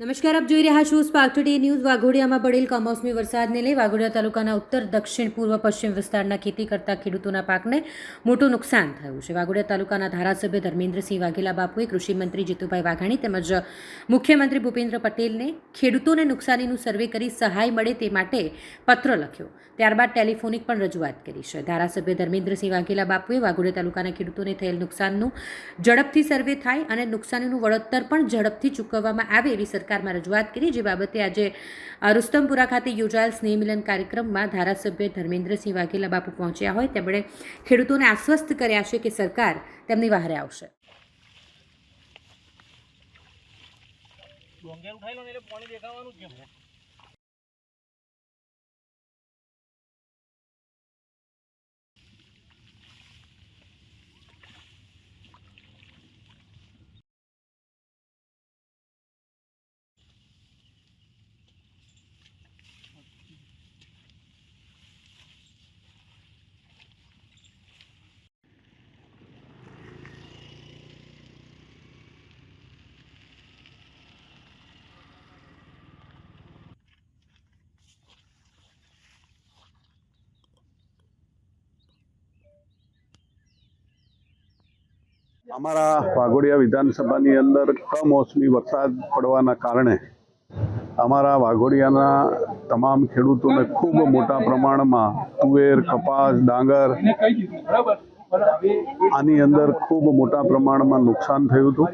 નમસ્કાર, આપ જોઈ રહ્યા છો સ્પાર્ક ટુડે ન્યૂઝ વાઘોડિયામાં પડેલ કમોસમી વરસાદને લઈ વાઘોડિયા તાલુકાના ઉત્તર, દક્ષિણ, પૂર્વ, પશ્ચિમ વિસ્તારના ખેતી કરતા ખેડૂતોના પાકને મોટું નુકસાન થયું છે. વાઘોડિયા તાલુકાના ધારાસભ્ય ધર્મેન્દ્રસિંહ વાઘેલા બાપુએ કૃષિમંત્રી જીતુભાઈ વાઘાણી તેમજ મુખ્યમંત્રી ભૂપેન્દ્ર પટેલને ખેડૂતોને નુકસાનીનું સર્વે કરી સહાય મળે તે માટે પત્ર લખ્યો. ત્યારબાદ ટેલિફોનિક પણ રજૂઆત કરી છે. ધારાસભ્ય ધર્મેન્દ્રસિંહ વાઘેલા બાપુએ વાઘોડિયા તાલુકાના ખેડૂતોને થયેલ નુકસાનનું ઝડપથી સર્વે થાય અને નુકસાનીનું વળતર પણ ઝડપથી ચૂકવવામાં આવે એવી સરકારમાં રજૂઆત કરી, જે બાબતે આજે રુસ્તમપુરા ખાતે યોજાયેલ સ્નેહમિલન કાર્યક્રમમાં ધારાસભ્ય ધર્મેન્દ્રસિંહ વાઘેલા બાપુ પહોંચ્યા હોય. તેમણે ખેડૂતોને આશ્વસ્ત કર્યા છે કે સરકાર તેમની વહારે આવશે. ડોંગેર ઉઠાઈ લો એટલે પાણી દેખાવાનું જ છે? અમારા વાઘોડિયા વિધાનસભાની અંદર કમોસમી વરસાદ પડવાના કારણે અમારા વાઘોડિયાના તમામ ખેડૂતોને ખૂબ મોટા પ્રમાણમાં તુવેર, કપાસ, ડાંગર આની અંદર ખૂબ મોટા પ્રમાણમાં નુકસાન થયું હતું.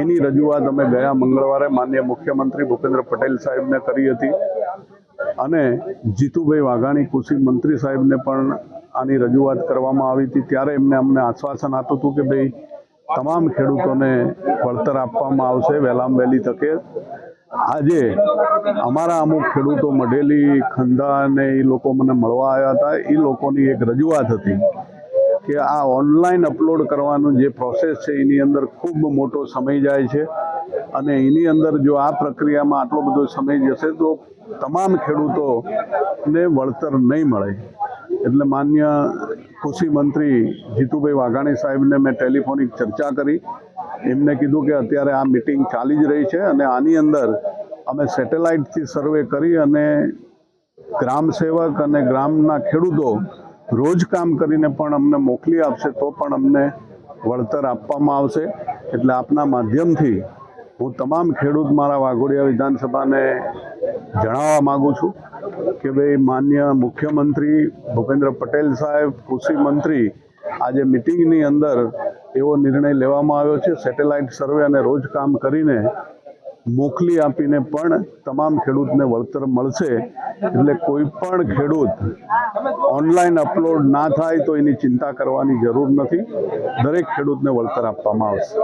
એની રજૂઆત અમે ગયા મંગળવારે માન્ય મુખ્યમંત્રી ભૂપેન્દ્ર પટેલ સાહેબને કરી હતી અને જીતુભાઈ વાઘાણી કૃષિ મંત્રી સાહેબને પણ આની રજૂઆત કરવામાં આવી હતી. ત્યારે એમને અમને આશ્વાસન આપ્યું હતું કે ભાઈ તમામ ખેડૂતોને વળતર આપવામાં આવશે વહેલામ વહેલી તકે. આજે અમારા અમુક ખેડૂતો મઢેલી, ખંધા અને એ લોકો મને મળવા આવ્યા હતા. એ લોકોની એક રજૂઆત હતી કે આ ઓનલાઈન અપલોડ કરવાનું જે પ્રોસેસ છે, એની અંદર ખૂબ મોટો સમય જાય છે અને એની અંદર જો આ પ્રક્રિયામાં આટલો બધો સમય જશે તો તમામ ખેડૂતોને વળતર નહીં મળે. એટલે માન્ય કૃષિ મંત્રી જીતુભાઈ વાઘાણી સાહેબને મેં ટેલિફોનિક ચર્ચા કરી. એમને કીધું કે અત્યારે આ મિટિંગ ચાલી જ રહી છે અને આની અંદર અમે સેટેલાઇટથી સર્વે કરી અને ગ્રામ સેવક અને ગ્રામના ખેડૂતો રોજ કામ કરીને પણ અમને મોકલી આપશે તો પણ અમને વળતર આપવામાં આવશે. એટલે આપના માધ્યમથી હું તમામ ખેડૂત મારા વાઘોડિયા વિધાનસભાને જણાવવા માગું છું. કે ભાઈ માન્ય મુખ્યમંત્રી ભૂપેન્દ્ર પટેલ સાહેબ, કૃષિ મંત્રી, આજે મિટિંગની અંદર એવો નિર્ણય લેવામાં આવ્યો છે. સેટેલાઇટ સર્વે અને રોજ કામ કરીને મોકલી આપીને પણ તમામ ખેડૂતને વળતર મળશે. એટલે કોઈ પણ ખેડૂત ઓનલાઈન અપલોડ ના થાય તો એની ચિંતા કરવાની જરૂર નથી. દરેક ખેડૂતને વળતર આપવામાં આવશે.